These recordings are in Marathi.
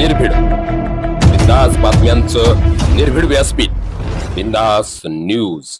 निर्भीड. बिंदास बातम्यांचं निर्भीड व्यासपीठ. बिंदास न्यूज.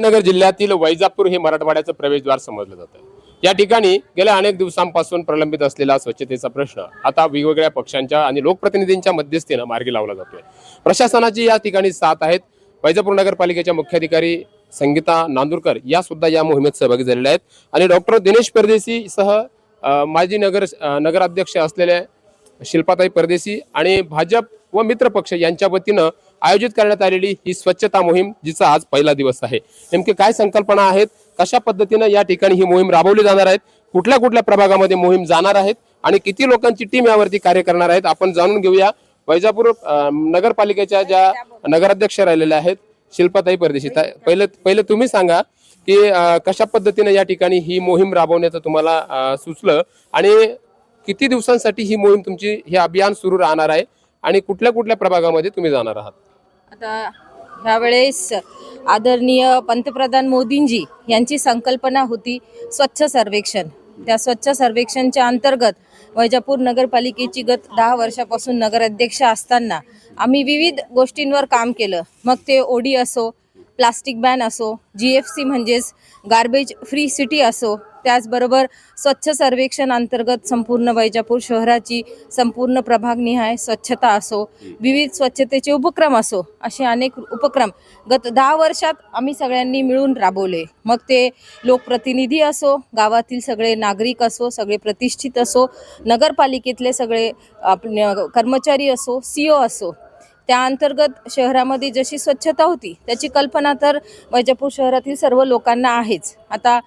नगर जिल्ह्यातील वैजापूर हे मराठवाड्याचं प्रवेशद्वार समजलं जातं. या ठिकाणी गेल्या अनेक दिवसांपासून प्रलंबित असलेला स्वच्छतेचा प्रश्न आता वेगवेगळ्या पक्षांच्या आणि लोकप्रतिनिधींच्या मध्यस्थीनं मार्गी लावला जातोय. प्रशासनाची या ठिकाणी साथ आहेत वैजापूर नगरपालिकेच्या मुख्याधिकारी संगीता नांदुरकर. या सुद्धा या मोहिमेत सहभागी झालेल्या आहेत. आणि डॉक्टर दिनेश परदेशी सह माजी नगर नगराध्यक्ष असलेले शिल्पाताई परदेशी आणि भाजप व मित्रपक्ष यांच्या वतीनं आयोजित करण्यात आलेली ही स्वच्छता मोहीम जिचा आज पहिला दिवस आहे. नेमके काय संकल्पना आहेत? कशा पद्धतीनं या ठिकाणी ही मोहीम राबवली जाणार आहेत कुठल्या कुठल्या प्रभागामध्ये मोहीम जाणार आहेत? आणि किती लोकांची टीम यावरती कार्य करणार आहेत? आपण जाणून घेऊया. वैजापूर नगरपालिकेच्या ज्या नगराध्यक्ष राहिलेल्या आहेत शिल्पाताई परदेशी. पहिले पहिले तुम्ही सांगा की कशा पद्धतीने या ठिकाणी ही मोहीम राबवण्याचं तुम्हाला सुचलं? आणि किती दिवसांसाठी ही मोहीम तुमची हे अभियान सुरू राहणार आहे? आणि कुठल्या कुठल्या प्रभागामध्ये तुम्ही जाणार आहात? आता ह्यावेळेस आदरणीय पंतप्रधान मोदींजी यांची संकल्पना होती स्वच्छ सर्वेक्षण. त्या स्वच्छ सर्वेक्षणच्या अंतर्गत वैजापूर नगरपालिकेची गत दहा वर्षापासून नगराध्यक्ष असताना आम्ही विविध गोष्टींवर काम केलं. मग ते ओडी असो प्लास्टिक बॅन असो जी एफ सी म्हणजेच गार्बेज फ्री सिटी असो त्याचबरोबर स्वच्छ सर्वेक्षण अंतर्गत संपूर्ण वैजापूर शहराची संपूर्ण प्रभागनिहाय स्वच्छता असो विविध स्वच्छतेचे उपक्रम असो असे अनेक उपक्रम गत दहा वर्षात आम्ही सगळ्यांनी मिळून राबवले. मग ते लोकप्रतिनिधी असो गावातील सगळे नागरिक असो सगळे प्रतिष्ठित असो नगरपालिकेतले सगळे आपले कर्मचारी असो सी ओ असो त्या अंतर्गत शहरामध्ये जशी स्वच्छता होती त्याची कल्पना तर वैजापूर शहरातील सर्व लोकांना आहेच. आता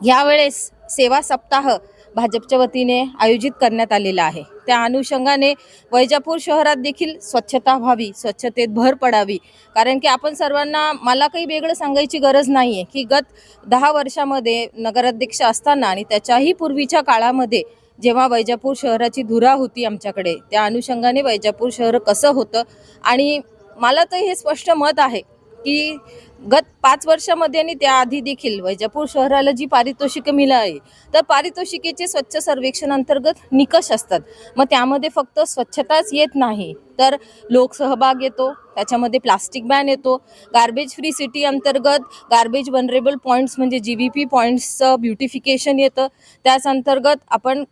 यावेळेस सेवा सप्ताह भाजपच्या वतीने आयोजित करण्यात आलेला आहे. त्या अनुषंगाने वैजापूर शहरात देखील स्वच्छता व्हावी स्वच्छतेत भर पडावी. कारण की आपण सर्वांना मला काही वेगळं सांगायची गरज नाही आहे की गत दहा वर्षामध्ये नगराध्यक्ष असताना आणि त्याच्याही पूर्वीच्या काळामध्ये जेव्हा वैजापूर शहराची धुरा होती आमच्याकडे त्या अनुषंगाने वैजापूर शहर कसं होतं? आणि मला तर हे स्पष्ट मत आहे की गत पाच वर्षामध्ये आणि त्याआधी देखील वैजापूर शहराला जी पारितोषिकं मिळाली तर पारितोषिकेचे स्वच्छ सर्वेक्षण अंतर्गत निकष असतात. मग त्यामध्ये फक्त स्वच्छताच येत नाही तर लोकसहभाग येतो त्याच्यामध्ये प्लास्टिक बॅन येतो गार्बेज फ्री सिटी अंतर्गत गार्बेज वनरेबल पॉईंट्स म्हणजे जी व्ही पी पॉईंट्सचं ब्युटिफिकेशन येतं त्याच अंतर्गत आपण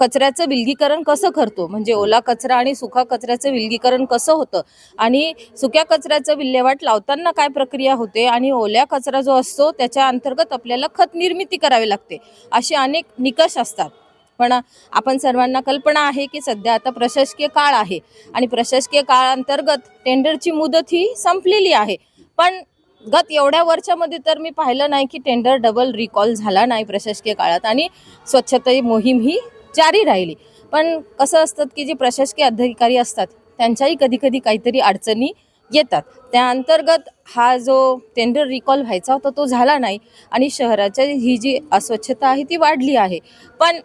कचऱ्याचं विलगीकरण कसं करतो? म्हणजे ओला कचरा आणि सुका कचऱ्याचं विलगीकरण कसं होतं? आणि सुक्या कचऱ्याचं विल्हेवाट लावताना काय प्रक्रिया होते? आणि ओल्या कचरा जो असतो त्याच्या अंतर्गत आपल्याला खत निर्मिती करावी लागते. असे अनेक निकष असतात. पण आपण सर्वांना कल्पना आहे की सध्या आता प्रशासकीय काळ आहे. आणि प्रशासकीय काळांतर्गत टेंडरची मुदत ही संपलेली आहे. पण गत एवढ्या वर्षामध्ये तर मी पाहिलं नाही की टेंडर डबल रिकॉल झाला नाही प्रशासकीय काळात. आणि स्वच्छता मोहीम ही जारी राहिली. पण कसं असतं की जे प्रशासकीय अधिकारी असतात त्यांच्याही कधी कधी काहीतरी अडचणी येतात. त्या अंतर्गत हा जो टेंडर रिकॉल व्हायचा होता तो झाला नाही. आणि शहराच्या ही जी अस्वच्छता आहे ती वाढली आहे. पण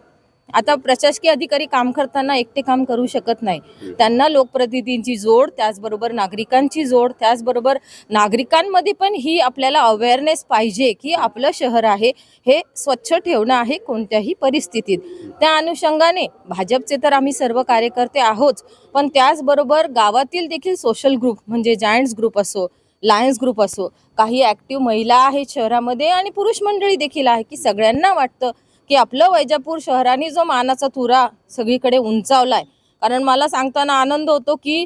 आता प्रशासकीय अधिकारी काम करताना एकटे काम करू शकत नाही. त्यांना लोकप्रतिनिधींची जोड त्याचबरोबर नागरिकांची जोड त्याचबरोबर नागरिकांमध्ये पण ही आपल्याला अवेअरनेस पाहिजे की आपलं शहर आहे हे स्वच्छ ठेवणं आहे कोणत्याही परिस्थितीत. त्या अनुषंगाने भाजपचे तर आम्ही सर्व कार्यकर्ते आहोत पण त्याचबरोबर गावातील देखील सोशल ग्रुप म्हणजे जायंट्स ग्रुप असो लायन्स ग्रुप असो काही ॲक्टिव्ह महिला आहेत शहरामध्ये आणि पुरुष मंडळी देखील आहे की सगळ्यांना वाटतं की आपलं वैजापूर शहराने जो मानाचा तुरा सगळीकडे उंचावलाय. कारण मला सांगताना आनंद होतो की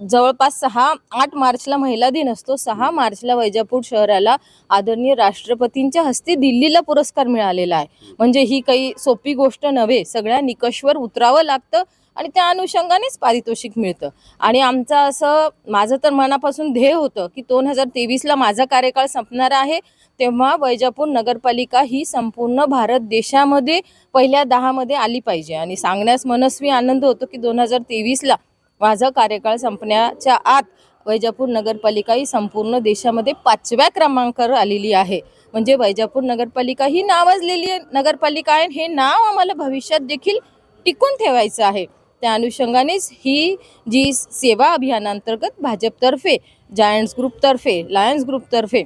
जवळपास सहा आठ मार्चला महिला दिन असतो. सहा मार्चला वैजापूर शहराला आदरणीय राष्ट्रपतींच्या हस्ते दिल्लीला पुरस्कार मिळालेला आहे. म्हणजे ही काही सोपी गोष्ट नव्हे सगळ्या निकषवर उतरावं लागतं. आणि त्या अनुषंगानेच पारितोषिक मिळतं. आणि आमचं असं माझं तर मनापासून ध्येय होतं की दोन हजार तेवीसला माझा कार्यकाळ संपणार आहे तेव्हा वैजापूर नगरपालिका ही संपूर्ण भारत देशामध्ये पहिल्या दहामध्ये आली पाहिजे. आणि सांगण्यास मनस्वी आनंद होतो की दोन हजार तेवीसला माझा कार्यकाळ संपण्याच्या आत वैजापूर नगरपालिका ही संपूर्ण देशामध्ये पाचव्या क्रमांकावर आलेली आहे. म्हणजे वैजापूर नगरपालिका ही नावाजलेली आहे- नगरपालिका आहे हे नाव आम्हाला भविष्यात देखील टिकून ठेवायचं आहे. त्या अनुषंगानेच ही जी सेवा अभियानांतर्गत भाजपतर्फे जायंट्स ग्रुपतर्फे लायन्स ग्रुपतर्फे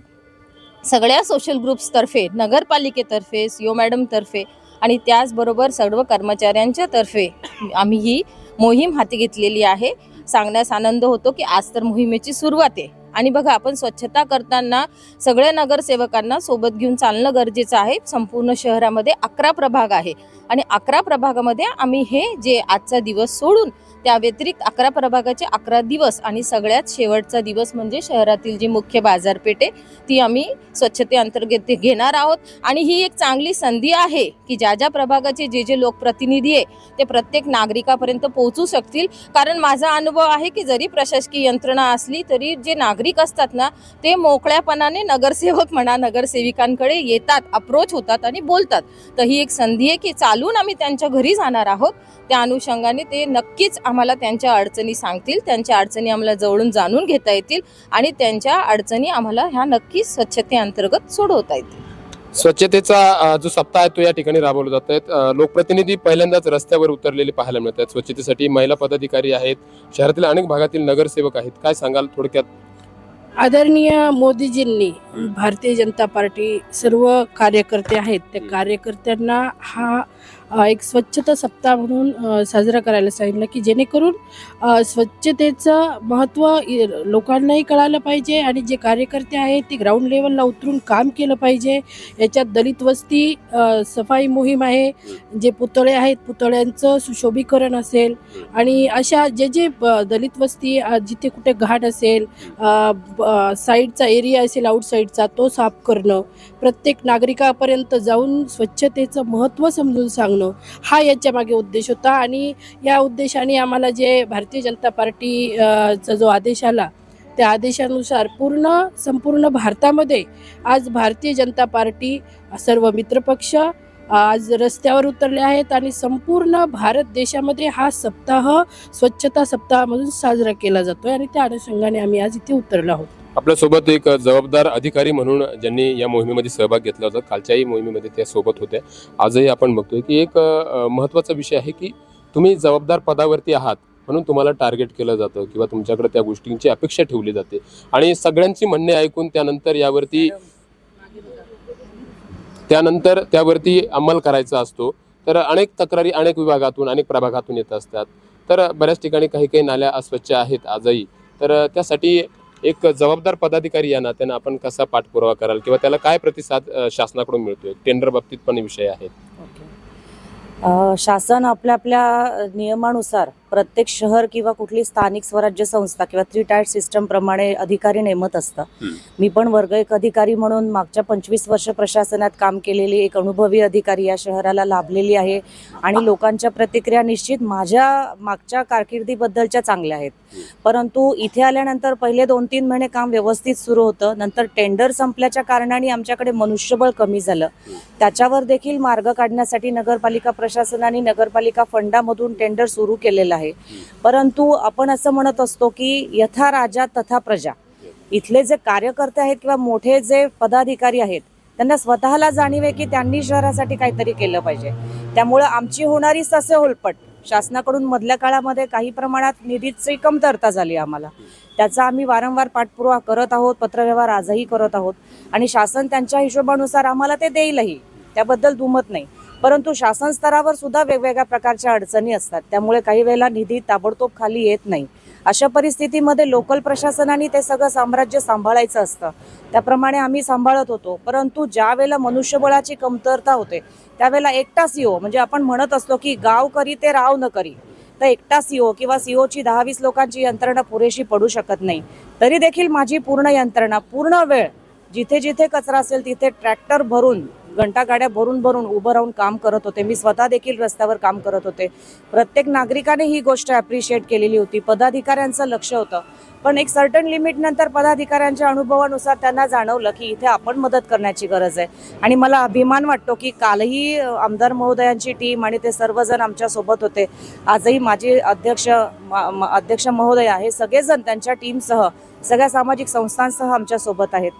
सगळ्या सोशल ग्रुप्सतर्फे नगरपालिकेतर्फे सी ओ मॅडमतर्फे आणि त्याचबरोबर सर्व कर्मचाऱ्यांच्या तर्फे आम्ही ही मोहीम हाती घेतलेली आहे. सांगण्यास आनंद होतो की आज तर मोहिमेची सुरुवात आहे. आणि बघा आपण स्वच्छता करताना सगळ्या नगरसेवकांना सोबत घेऊन चालणं गरजेचं आहे. संपूर्ण शहरामध्ये अकरा प्रभाग आहे. आणि अकरा प्रभागामध्ये आम्ही हे जे आजचा दिवस सोडून त्या व्यतिरिक्त अकरा प्रभागाचे अकरा दिवस आणि सगळ्यात शेवटचा दिवस म्हणजे शहरातील जी मुख्य बाजारपेठ आहे ती आम्ही स्वच्छतेअंतर्गत ते घेणार आहोत. आणि ही एक चांगली संधी आहे की ज्या ज्या प्रभागाचे जे जे लोकप्रतिनिधी आहे ते प्रत्येक नागरिकापर्यंत पोहोचू शकतील. कारण माझा अनुभव आहे की जरी प्रशासकीय यंत्रणा असली तरी जे नागरिक असतात ना ते मोकळ्यापणाने नगरसेवक म्हणा नगरसेविकांकडे येतात अप्रोच होतात आणि बोलतात. तर ही एक संधी आहे की चालून आम्ही त्यांच्या घरी जाणार आहोत. त्या अनुषंगाने ते नक्कीच आम्हाला त्यांच्या अडचणी सांगतील त्यांच्या अडचणी आम्हाला जवळून जाणून घेता येतील आणि त्यांच्या अडचणी आम्हाला ह्या नक्की स्वच्छतेअंतर्गत सोडवता येतील. स्वच्छतेचा जो सप्ताह आहे तो या ठिकाणी राबवला जात आहेत लोकप्रतिनिधी पहिल्यांदाच रस्त्यावर उतरलेले पाहायला मिळत आहेत स्वच्छतेसाठी महिला पदाधिकारी आहेत. शहरातील अनेक भागातील नगरसेवक आहेत. काय सांगाल थोडक्यात? आदरणीय मोदीजींनी भारतीय जनता पार्टी सर्व कार्यकर्ते आहेत. त्या कार्यकर्त्यांना हा एक स्वच्छता सप्ताह म्हणून साजरा करायला सांगितलं की जेणेकरून स्वच्छतेचं महत्त्व लोकांनाही कळालं पाहिजे आणि जे कार्यकर्ते आहेत ते ग्राउंड लेवलला उतरून काम केलं पाहिजे. याच्यात दलित वस्ती सफाई मोहीम आहे जे पुतळे आहेत पुतळ्यांचं सुशोभीकरण असेल आणि अशा जे जे ब- दलित वस्ती जिथे कुठे घाट असेल ब- साईडचा एरिया असेल आउटसाईडचा तो साफ करणं प्रत्येक नागरिकापर्यंत जाऊन स्वच्छतेचं महत्त्व समजून सांगणं हा याच्या मागे उद्देश होता आणि या उद्देशाने आम्हाला जे भारतीय जनता पार्टी चा जो आदेश आला त्या आदेशानुसार पूर्ण संपूर्ण भारतामध्ये आज भारतीय जनता पार्टी सर्व मित्रपक्ष आज रस्त्यावर उतरले आहेत आणि संपूर्ण भारत देशामध्ये हा सप्ताह स्वच्छता सप्ताहामधून साजरा केला जातोय आणि त्या अनुषंगाने आम्ही आज इथे उतरलो आहोत. आपल्यासोबत एक जबाबदार अधिकारी म्हणून ज्यांनी या मोहिमेमध्ये सहभाग घेतला होता कालच्याही मोहिमेमध्ये त्या सोबत होत्या. आजही आपण बघतोय की एक महत्त्वाचा विषय आहे की तुम्ही जबाबदार पदावरती आहात म्हणून तुम्हाला टार्गेट केलं जातं किंवा तुमच्याकडे त्या गोष्टींची अपेक्षा ठेवली जाते. आणि सगळ्यांची म्हणणे ऐकून त्यानंतर यावरती त्यानंतर त्यावरती अंमल करायचा असतो. तर अनेक तक्रारी अनेक विभागातून अनेक प्रभागातून येत असतात. तर बऱ्याच ठिकाणी काही काही नाल्या अस्वच्छ आहेत आजही. तर त्यासाठी एक जबाबदार पदाधिकारी यांना त्यांना आपण कसा पाठपुरावा कराल किंवा त्याला काय प्रतिसाद शासनाकडून मिळतोय? टेंडर बाबतीत पण विषय आहेत. शासन आपल्या आपल्या नियमानुसार प्रत्येक शहर किंवा कुठली स्थानिक स्वराज्य संस्था किंवा थ्री टायर सिस्टम प्रमाणे अधिकारी नेमत असतं. मी पण वर्ग एक अधिकारी म्हणून मागच्या पंचवीस वर्ष प्रशासनात काम केलेली एक अनुभवी अधिकारी या शहराला लाभलेली आहे आणि लोकांच्या प्रतिक्रिया निश्चित माझ्या मागच्या कारकिर्दीबद्दलच्या चांगल्या आहेत. परंतु इथे आल्यानंतर पहिले दोन तीन महिने काम व्यवस्थित सुरू होतं. नंतर टेंडर संपल्याच्या कारणाने आमच्याकडे मनुष्यबळ कमी झालं. त्याच्यावर देखील मार्ग काढण्यासाठी नगरपालिका प्रशासनाने नगरपालिका फंडामधून टेंडर सुरू केलेलं आहे. परंतु आपण असं म्हणत असतो की यथा राजा तथा प्रजा. इथले जे कार्यकर्ते आहेत किंवा मोठे जे पदाधिकारी आहेत त्यांना स्वतःला जाणीव आहे की त्यांनी शहरासाठी काहीतरी केलं पाहिजे. त्यामुळं आमची होणारी ससे होलपट शासनाकडून मधल्या काळामध्ये काही प्रमाणात निधीची कमतरता झाली आम्हाला. त्याचा आम्ही वारंवार पाठपुरावा करत आहोत पत्रव्यवहार आजही करत आहोत. आणि शासन त्यांच्या हिशोबानुसार आम्हाला ते देईलही. त्याबद्दल दुमत नाही. परंतु शासन स्तरावर सुद्धा वेगवेगळ्या प्रकारच्या अडचणी असतात. त्यामुळे काही वेळेला निधी ताबडतोब खाली येत नाही. अशा परिस्थितीमध्ये लोकल प्रशासनाने ते सगळं साम्राज्य सांभाळायचं असतं. त्याप्रमाणे आम्ही सांभाळत होतो. परंतु ज्या वेळेला मनुष्यबळाची कमतरता होते त्यावेळेला एकटा सीओ म्हणजे आपण म्हणत असतो की गाव करी ते राव न करी तर एकटा सीओ किंवा सीओची दहा वीस लोकांची यंत्रणा पुरेशी पडू शकत नाही. तरी देखील माझी पूर्ण यंत्रणा पूर्ण वेळ जिथे जिथे कचरा असेल तिथे ट्रॅक्टर भरून घंटागाड्या भरून भरून उभं राहून काम करत होते. मी स्वतः देखील रस्त्यावर काम करत होते. प्रत्येक नागरिकाने ही गोष्ट ॲप्रिशिएट केलेली होती. पदाधिकाऱ्यांचं लक्ष होतं. पण एक सर्टन लिमिटनंतर पदाधिकाऱ्यांच्या अनुभवानुसार त्यांना जाणवलं की इथे आपण मदत करण्याची गरज आहे. आणि मला अभिमान वाटतो की कालही आमदार महोदयांची टीम आणि ते सर्वजण आमच्यासोबत होते. आजही माझे अध्यक्ष म- अध्यक्ष महोदया हे सगळेजण त्यांच्या टीमसह सगळ्या सामाजिक संस्थांसह आमच्यासोबत आहेत.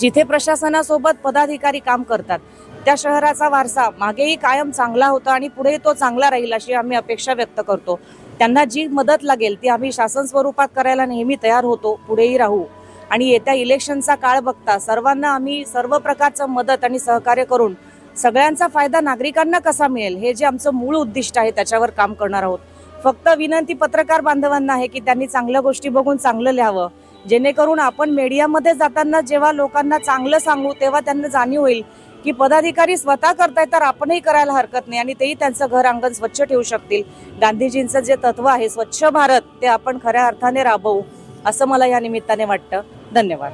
जिथे प्रशासनासोबत पदाधिकारी काम करतात त्या शहराचा वारसा मागेही कायम चांगला होता आणि पुढे तो चांगला राहील अशी आम्ही अपेक्षा व्यक्त करतो. त्यांना जी मदत लागेल ती आम्ही शासन स्वरूपात करायला नेहमी तयार होतो पुढेही राहू. आणि येत्या इलेक्शनचा काळ बघता सर्वांना आम्ही सर्व प्रकारचं मदत आणि सहकार्य करून सगळ्यांचा फायदा नागरिकांना कसा मिळेल हे जे आमचं मूळ उद्दिष्ट आहे त्याच्यावर काम करणार आहोत. फक्त विनंती पत्रकार बांधवांना आहे की त्यांनी चांगल्या गोष्टी बघून चांगलं लिहावं. जेणेकरून आपण मीडियामध्ये जाताना जेव्हा लोकांना चांगलं सांगू तेव्हा त्यांना जाणीव होईल की पदाधिकारी स्वतः करतायत तर आपणही करायला हरकत नाही आणि तेही त्यांचं घर अंगण स्वच्छ ठेवू शकतील. गांधीजींचं जे तत्व आहे स्वच्छ भारत ते आपण खऱ्या अर्थाने राबवू असं मला या निमित्ताने वाटतं. धन्यवाद.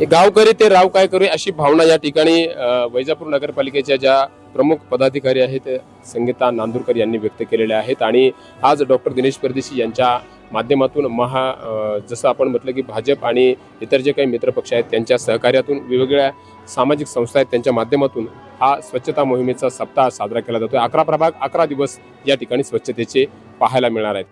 गावकरी ते राव काय करू अशी भावना या ठिकाणी वैजापूर नगरपालिकेच्या ज्या प्रमुख पदाधिकारी आहेत संगीता नांदूरकर यांनी व्यक्त केलेल्या आहेत. आणि आज डॉक्टर दिनेश परदेशी यांच्या माध्यमातून महा जसं आपण म्हटलं की भाजप आणि इतर जे काही मित्रपक्ष आहेत त्यांच्या सहकार्यातून वेगवेगळ्या सामाजिक संस्था आहेत त्यांच्या माध्यमातून हा स्वच्छता मोहिमेचा सप्ताह साजरा केला जातो अकरा प्रभाग अकरा दिवस या ठिकाणी स्वच्छतेचे पाहायला मिळणार आहेत.